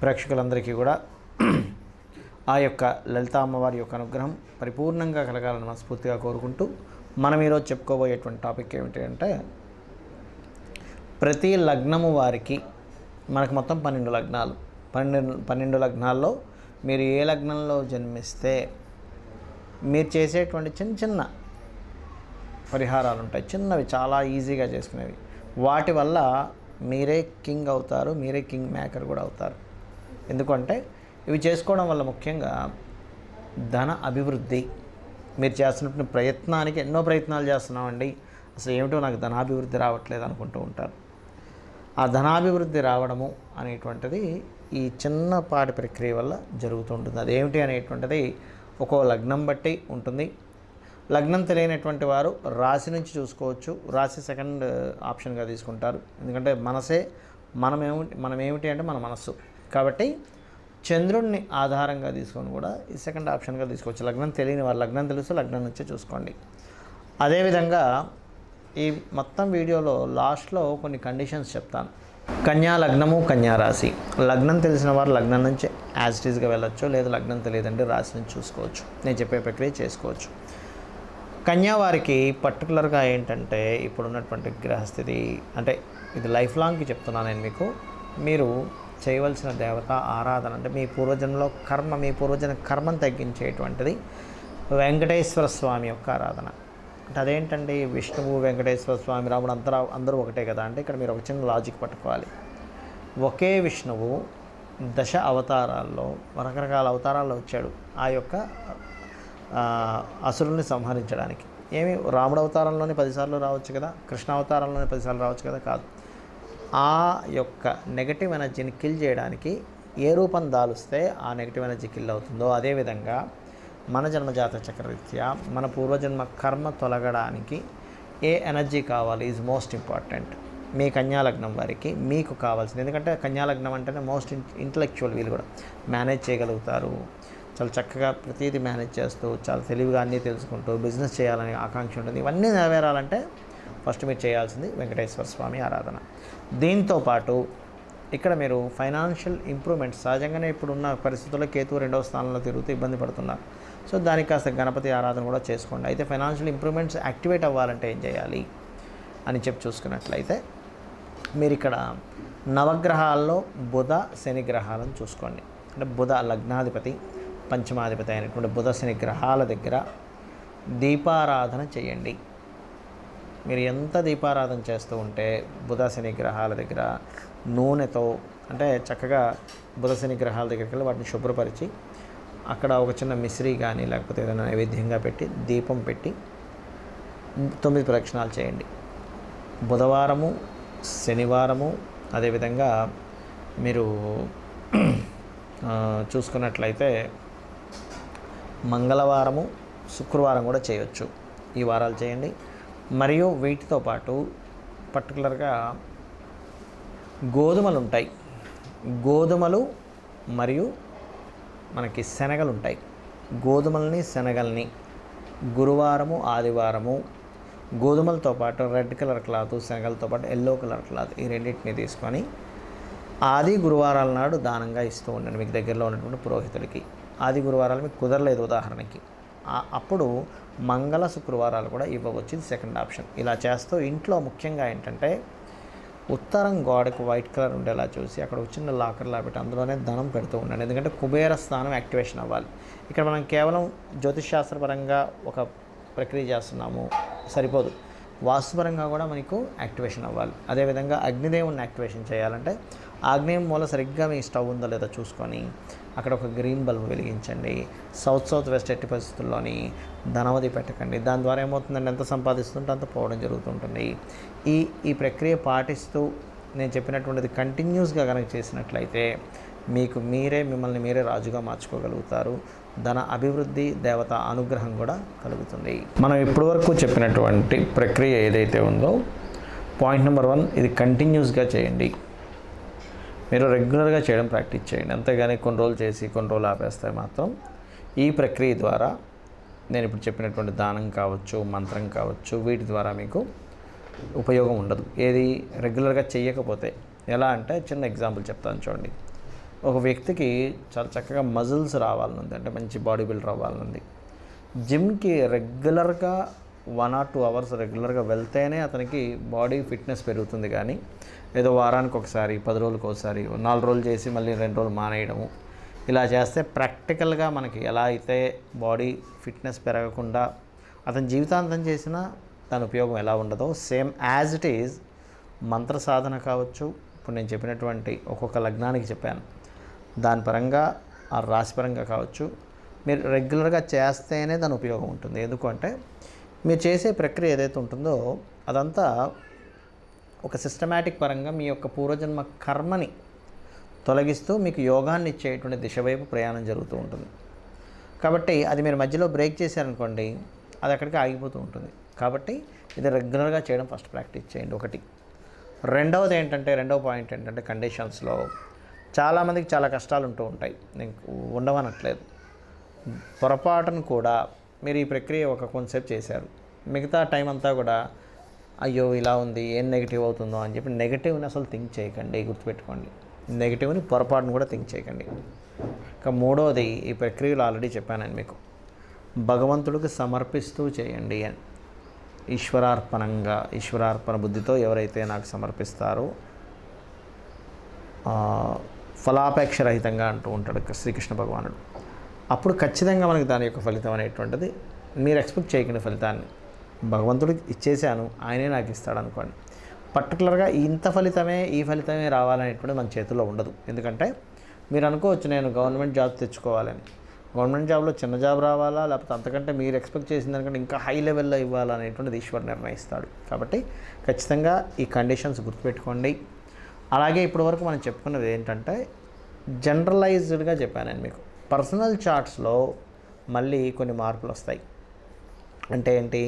ప్రేక్షకులందరికీ కూడా ఆ యొక్క లలిత అమ్మవారి యొక్క అనుగ్రహం పరిపూర్ణంగా కలగాలని మనస్ఫూర్తిగా కోరుకుంటూ మనం ఈరోజు చెప్పుకోబోయేటువంటి టాపిక్ ఏమిటి అంటే ప్రతి లగ్నము వారికి మనకు మొత్తం పన్నెండు లగ్నాలు. పన్నెండు పన్నెండు లగ్నాల్లో మీరు ఏ లగ్నంలో జన్మిస్తే మీరు చేసేటువంటి చిన్న చిన్న పరిహారాలు ఉంటాయి చిన్నవి చాలా ఈజీగా చేసుకునేవి. వాటి వల్ల మీరే కింగ్ అవుతారు మీరే కింగ్ మేకర్ కూడా అవుతారు. ఎందుకంటే ఇవి చేసుకోవడం వల్ల ముఖ్యంగా ధన అభివృద్ధి. మీరు చేస్తున్నటువంటి ప్రయత్నానికి ఎన్నో ప్రయత్నాలు చేస్తున్నామండి. అసలు ఏమిటో నాకు ధనాభివృద్ధి రావట్లేదు అనుకుంటూ ఉంటారు. ఆ ధనాభివృద్ధి రావడము అనేటువంటిది ఈ చిన్నపాటి ప్రక్రియ వల్ల జరుగుతుంటుంది అదేమిటి అనేటువంటిది ఒక్కో లగ్నం బట్టి ఉంటుంది. లగ్నం తెలియనటువంటి వారు రాశి నుంచి చూసుకోవచ్చు. రాశి సెకండ్ ఆప్షన్గా తీసుకుంటారు. ఎందుకంటే మనసే మనమేమిటి మనం ఏమిటి అంటే మన మనస్సు. కాబట్టి చంద్రుడిని ఆధారంగా తీసుకొని కూడా ఈ సెకండ్ ఆప్షన్గా తీసుకోవచ్చు. లగ్నం తెలియని వారు లగ్నం తెలుసు లగ్నం నుంచే చూసుకోండి. అదేవిధంగా ఈ మొత్తం వీడియోలో లాస్ట్లో కొన్ని కండిషన్స్ చెప్తాను. కన్యా లగ్నము కన్యా రాశి. లగ్నం తెలిసిన వారు లగ్నం నుంచి యాజ్ ఇట్ వెళ్ళొచ్చు లేదా లగ్నం తెలియదంటే రాశి నుంచి చూసుకోవచ్చు. నేను చెప్పే ప్రక్రియ చేసుకోవచ్చు. కన్యా వారికి పర్టికులర్గా ఏంటంటే ఇప్పుడున్నటువంటి గ్రహస్థితి అంటే ఇది లైఫ్ లాంగ్కి చెప్తున్నాను నేను మీకు. మీరు చేయవలసిన దేవత ఆరాధన అంటే మీ పూర్వజన్మలో కర్మ మీ పూర్వజన కర్మను తగ్గించేటువంటిది వెంకటేశ్వర స్వామి యొక్క ఆరాధన. అంటే అదేంటండి? విష్ణువు వెంకటేశ్వర స్వామి రాముడు అంతరా అందరూ ఒకటే కదా అంటే ఇక్కడ మీరు ఒక చిన్న లాజిక్ పట్టుకోవాలి. ఒకే విష్ణువు దశ అవతారాల్లో రకరకాల అవతారాల్లో వచ్చాడు ఆ యొక్క అసురుల్ని సంహరించడానికి. ఏమి? రాముడు అవతారంలోనే పదిసార్లు రావచ్చు కదా? కృష్ణ అవతారంలోనే పదిసార్లు రావచ్చు కదా? కాదు. ఆ యొక్క నెగటివ్ ఎనర్జీని కిల్ చేయడానికి ఏ రూపం దాలుస్తే ఆ నెగటివ్ ఎనర్జీ కిల్ అవుతుందో అదేవిధంగా మన జన్మజాత చక్రరీత్యా మన పూర్వజన్మ కర్మ తొలగడానికి ఏ ఎనర్జీ కావాలి ఈజ్ మోస్ట్ ఇంపార్టెంట్ మీ కన్యాలగ్నం వారికి మీకు కావాల్సింది. ఎందుకంటే కన్యాలగ్నం అంటేనే మోస్ట్ ఇంటలెక్చువల్ వీళ్ళు కూడా మేనేజ్ చేయగలుగుతారు. చాలా చక్కగా ప్రతిదీ మేనేజ్ చేస్తూ చాలా తెలివిగా అన్నీ తెలుసుకుంటూ బిజినెస్ చేయాలని ఆకాంక్ష ఉంటుంది. ఇవన్నీ నెరవేరాలంటే ఫస్ట్ మీరు చేయాల్సింది వెంకటేశ్వర స్వామి ఆరాధన. దీంతో పాటు ఇక్కడ మీరు ఫైనాన్షియల్ ఇంప్రూవ్మెంట్ సహజంగానే ఇప్పుడున్న పరిస్థితుల్లో కేతు రెండవ స్థానంలో తిరుగుతూ ఇబ్బంది పడుతున్నారు. సో దానికి కాస్త గణపతి ఆరాధన కూడా చేసుకోండి. అయితే ఫైనాన్షియల్ ఇంప్రూవ్మెంట్స్ యాక్టివేట్ అవ్వాలంటే ఏం చేయాలి అని చెప్పి చూసుకున్నట్లయితే మీరు ఇక్కడ నవగ్రహాల్లో బుధ శని గ్రహాలను చూసుకోండి. అంటే బుధ లగ్నాధిపతి పంచమాధిపతి అయినటువంటి బుధ శని గ్రహాల దగ్గర దీపారాధన చేయండి. మీరు ఎంత దీపారాధన చేస్తూ ఉంటే బుధశని గ్రహాల దగ్గర నూనెతో అంటే చక్కగా బుధశని గ్రహాల దగ్గరికి వెళ్ళి వాటిని శుభ్రపరిచి అక్కడ ఒక చిన్న మిశ్రీ కానీ లేకపోతే ఏదైనా నైవేద్యంగా పెట్టి దీపం పెట్టి తొమ్మిది ప్రదక్షిణాలు చేయండి. బుధవారము శనివారము అదేవిధంగా మీరు చూసుకున్నట్లయితే మంగళవారము శుక్రవారం కూడా చేయొచ్చు. ఈ వారాలు చేయండి. మరియు వీటితో పాటు పర్టికులర్గా గోధుమలు ఉంటాయి గోధుమలు మరియు మనకి శనగలు ఉంటాయి గోధుమల్ని శనగల్ని గురువారము ఆదివారము గోధుమలతో పాటు రెడ్ కలర్ క్లాత్ శనగలతో పాటు ఎల్లో కలర్ క్లాత్ ఈ రెండింటిని తీసుకొని ఆది గురువారాల నాడు దానంగా ఇస్తూ ఉండండి మీకు దగ్గరలో ఉన్నటువంటి పురోహితుడికి. ఆది గురువారాలు మీకు కుదరలేదు ఉదాహరణకి. అప్పుడు మంగళ శుక్రవారాలు కూడా ఇవ్వవచ్చు. ఇది సెకండ్ ఆప్షన్ ఇలా చేస్తూ ఇంట్లో ముఖ్యంగా ఏంటంటే ఉత్తరం గోడకు వైట్ కలర్ ఉండేలా చూసి అక్కడ చిన్న లాకర్లా పెట్టి అందులోనే ధనం పెడుతూ ఉండండి. ఎందుకంటే కుబేర స్థానం యాక్టివేషన్ అవ్వాలి. ఇక్కడ మనం కేవలం జ్యోతిష్శాస్త్రపరంగా ఒక ప్రక్రియ చేస్తున్నాము సరిపోదు. వాస్తుపరంగా కూడా మనకు యాక్టివేషన్ అవ్వాలి. అదేవిధంగా అగ్నిదేవుని యాక్టివేషన్ చేయాలంటే ఆగ్నేయం మూల సరిగ్గా మీ స్టవ్ ఉందో లేదో చూసుకొని అక్కడ ఒక గ్రీన్ బల్బ్ వెలిగించండి. సౌత్ సౌత్ వెస్ట్ ఎట్టి పరిస్థితుల్లోని ధనవది పెట్టకండి. దాని ద్వారా ఏమవుతుందండి? ఎంత సంపాదిస్తుంటే అంత పోవడం జరుగుతుంటుంది. ఈ ఈ ప్రక్రియ పాటిస్తూ నేను చెప్పినటువంటిది కంటిన్యూస్గా కనుక చేసినట్లయితే మీకు మీరే మిమ్మల్ని మీరే రాజుగా మార్చుకోగలుగుతారు. ధన అభివృద్ధి దేవత అనుగ్రహం కూడా కలుగుతుంది. మనం ఇప్పటివరకు చెప్పినటువంటి ప్రక్రియ ఏదైతే ఉందో పాయింట్ నెంబర్ వన్ ఇది కంటిన్యూస్గా చేయండి. మీరు రెగ్యులర్గా చేయడం ప్రాక్టీస్ చేయండి. అంతేగాని కొన్ని రోజులు చేసి కొన్ని రోజులు ఆపేస్తే మాత్రం ఈ ప్రక్రియ ద్వారా నేను ఇప్పుడు చెప్పినటువంటి దానం కావచ్చు మంత్రం కావచ్చు వీటి ద్వారా మీకు ఉపయోగం ఉండదు. ఏది రెగ్యులర్గా చేయకపోతే ఎలా అంటే చిన్న ఎగ్జాంపుల్ చెప్తాను చూడండి. ఒక వ్యక్తికి చాలా చక్కగా మజిల్స్ రావాలనుంది. అంటే మంచి బాడీ బిల్డర్ అవ్వాలనుంది. జిమ్కి రెగ్యులర్గా వన్ ఆర్ టూ అవర్స్ రెగ్యులర్గా వెళ్తేనే అతనికి బాడీ ఫిట్నెస్ పెరుగుతుంది కానీ ఏదో వారానికి ఒకసారి పది రోజులకు ఒకసారి నాలుగు రోజులు చేసి మళ్ళీ రెండు రోజులు మానేయడము. ఇలా చేస్తే ప్రాక్టికల్గా మనకి ఎలా అయితే బాడీ ఫిట్నెస్ పెరగకుండా అతని జీవితాంతం చేసినా దాని ఉపయోగం ఎలా ఉండదో సేమ్ యాజ్ ఇట్ ఈజ్ మంత్ర సాధన కావచ్చు. ఇప్పుడు నేను చెప్పినటువంటి ఒక్కొక్క లగ్నానికి చెప్పాను. దాని పరంగా ఆ రాశి పరంగా కావచ్చు. మీరు రెగ్యులర్గా చేస్తేనే దాని ఉపయోగం ఉంటుంది. ఎందుకంటే మీరు చేసే ప్రక్రియ ఏదైతే ఉంటుందో అదంతా ఒక సిస్టమేటిక్ పరంగా మీ యొక్క పూర్వజన్మ కర్మని తొలగిస్తూ మీకు యోగాన్ని ఇచ్చేటువంటి దిశ వైపు ప్రయాణం జరుగుతూ ఉంటుంది. కాబట్టి అది మీరు మధ్యలో బ్రేక్ చేశారనుకోండి అది అక్కడికి ఆగిపోతూ ఉంటుంది. కాబట్టి ఇది రెగ్యులర్గా చేయడం ఫస్ట్ ప్రాక్టీస్ చేయండి. ఒకటి. రెండవది ఏంటంటే రెండవ పాయింట్ ఏంటంటే కండిషన్స్లో చాలామందికి చాలా కష్టాలు ఉంటూ ఉంటాయి. నేను ఉండవనట్లేదు పొరపాటును కూడా మీరు ఈ ప్రక్రియ ఒక కొంతసేపు చేశారు. మిగతా టైం అంతా కూడా అయ్యో ఇలా ఉంది ఏం నెగిటివ్ అవుతుందో అని చెప్పి నెగిటివ్ని అసలు థింక్ చేయకండి గుర్తుపెట్టుకోండి. నెగిటివ్ని పొరపాటును కూడా థింక్ చేయకండి. ఇక మూడోది ఈ ప్రక్రియలు ఆల్రెడీ చెప్పాను మీకు. భగవంతుడికి సమర్పిస్తూ చేయండి అని. ఈశ్వరార్పణంగా ఈశ్వరార్పణ బుద్ధితో ఎవరైతే నాకు సమర్పిస్తారో ఫలాపేక్ష రహితంగా అంటూ ఉంటాడు శ్రీకృష్ణ భగవానుడు. అప్పుడు ఖచ్చితంగా మనకి దాని యొక్క ఫలితం అనేటువంటిది మీరు ఎక్స్పెక్ట్ చేయకుండా ఫలితాన్ని. భగవంతుడికి ఇచ్చేసాను ఆయనే నాకు ఇస్తాడు అనుకోండి. పర్టికులర్గా ఇంత ఫలితమే ఈ ఫలితమే రావాలనేటువంటిది మన చేతిలో ఉండదు. ఎందుకంటే మీరు అనుకోవచ్చు నేను గవర్నమెంట్ జాబ్ తెచ్చుకోవాలని. గవర్నమెంట్ జాబ్లో చిన్న జాబ్ రావాలా? లేకపోతే అంతకంటే మీరు ఎక్స్పెక్ట్ చేసిన దానికంటే ఇంకా హై లెవెల్లో ఇవ్వాలనేటువంటిది ఈశ్వర్ నిర్ణయిస్తాడు. కాబట్టి ఖచ్చితంగా ఈ కండిషన్స్ గుర్తుపెట్టుకోండి. అలాగే ఇప్పటివరకు మనం చెప్పుకున్నది ఏంటంటే జనరలైజ్డ్గా చెప్పాను నేను మీకు. పర్సనల్ చార్ట్స్లో మళ్ళీ కొన్ని మార్పులు వస్తాయి. అంటే ఏంటి?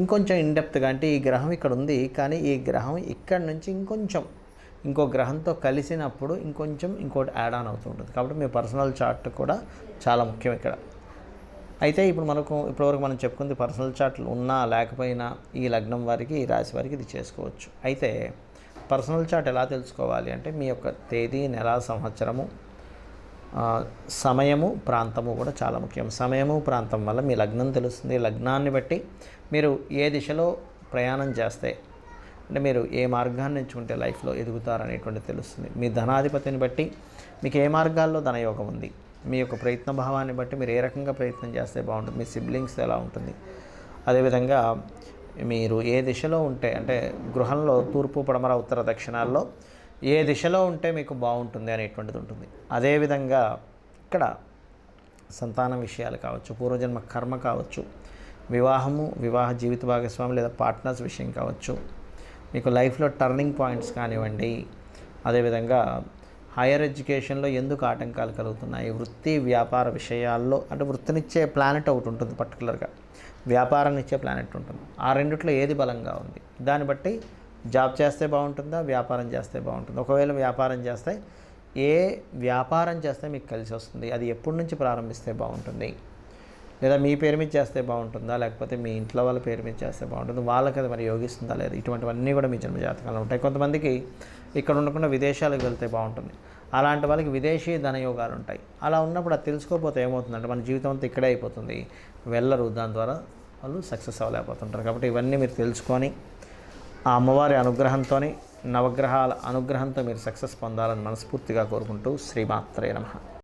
ఇంకొంచెం ఇండెప్త్గా అంటే ఈ గ్రహం ఇక్కడ ఉంది కానీ ఈ గ్రహం ఇక్కడ నుంచి ఇంకొంచెం ఇంకో గ్రహంతో కలిసినప్పుడు ఇంకొంచెం ఇంకోటి యాడ్ ఆన్ అవుతుంటుంది కాబట్టి మీ పర్సనల్ చార్ట్ కూడా చాలా ముఖ్యం ఇక్కడ. అయితే ఇప్పుడు మనకు ఇప్పటివరకు మనం చెప్పుకుంది పర్సనల్ చార్ట్లు ఉన్నా లేకపోయినా ఈ లగ్నం వారికి ఈ రాశి వారికి ఇది చేసుకోవచ్చు. అయితే పర్సనల్ చార్ట్ ఎలా తెలుసుకోవాలి అంటే మీ యొక్క తేదీ నెల సంవత్సరము సమయము ప్రాంతము కూడా చాలా ముఖ్యం. సమయము ప్రాంతం వల్ల మీ లగ్నం తెలుస్తుంది. లగ్నాన్ని బట్టి మీరు ఏ దిశలో ప్రయాణం చేస్తే అంటే మీరు ఏ మార్గాన్ని ఎంచుకుంటే లైఫ్లో ఎదుగుతారనేటువంటి తెలుస్తుంది. మీ ధనాధిపతిని బట్టి మీకు ఏ మార్గాల్లో ధనయోగం ఉంది? మీ యొక్క ప్రయత్న భావాన్ని బట్టి మీరు ఏ రకంగా ప్రయత్నం చేస్తే బాగుంటుంది? మీ సిబ్లింగ్స్ ఎలా ఉంటుంది? అదేవిధంగా మీరు ఏ దిశలో ఉంటే అంటే గృహంలో తూర్పు పడమర ఉత్తర దక్షిణాల్లో ఏ దిశలో ఉంటే మీకు బాగుంటుంది అనేటువంటిది ఉంటుంది. అదేవిధంగా ఇక్కడ సంతానం విషయాలు కావచ్చు పూర్వజన్మ కర్మ కావచ్చు వివాహము వివాహ జీవిత భాగస్వామి లేదా పార్ట్నర్స్ విషయం కావచ్చు మీకు లైఫ్లో టర్నింగ్ పాయింట్స్ కానివ్వండి. అదేవిధంగా హైయర్ ఎడ్యుకేషన్లో ఎందుకు ఆటంకాలు కలుగుతున్నాయి వృత్తి వ్యాపార విషయాల్లో అంటే వృత్తినిచ్చే ప్లానెట్ ఒకటి ఉంటుంది పర్టికులర్గా. వ్యాపారాన్ని ఇచ్చే ప్లానెట్ ఉంటుంది. ఆ రెండిట్లో ఏది బలంగా ఉంది? దాన్ని బట్టి జాబ్ చేస్తే బాగుంటుందా? వ్యాపారం చేస్తే బాగుంటుంది? ఒకవేళ వ్యాపారం చేస్తే ఏ వ్యాపారం చేస్తే మీకు కలిసి వస్తుంది? అది ఎప్పటి నుంచి ప్రారంభిస్తే బాగుంటుంది? లేదా మీ పేరు మీద చేస్తే బాగుంటుందా? లేకపోతే మీ ఇంట్లో వాళ్ళ పేరు మీద చేస్తే బాగుంటుంది? వాళ్ళకి అది మరి యోగిస్తుందా లేదా? ఇటువంటివన్నీ కూడా మీ జన్మ జాతకాలు ఉంటాయి. కొంతమందికి ఇక్కడ ఉండకుండా విదేశాలకు వెళ్తే బాగుంటుంది. అలాంటి వాళ్ళకి విదేశీ ధనయోగాలు ఉంటాయి. అలా ఉన్నప్పుడు అది తెలుసుకోకపోతే ఏమవుతుందంటే మన జీవితం అంతా ఇక్కడే అయిపోతుంది. వెళ్ళరు. దాని ద్వారా వాళ్ళు సక్సెస్ అవ్వలేకపోతుంటారు. కాబట్టి ఇవన్నీ మీరు తెలుసుకొని ఆ అమ్మవారి అనుగ్రహంతోనే నవగ్రహాల అనుగ్రహంతో మీరు సక్సెస్ పొందాలని మనస్ఫూర్తిగా కోరుకుంటూ శ్రీమాత్రే నమః.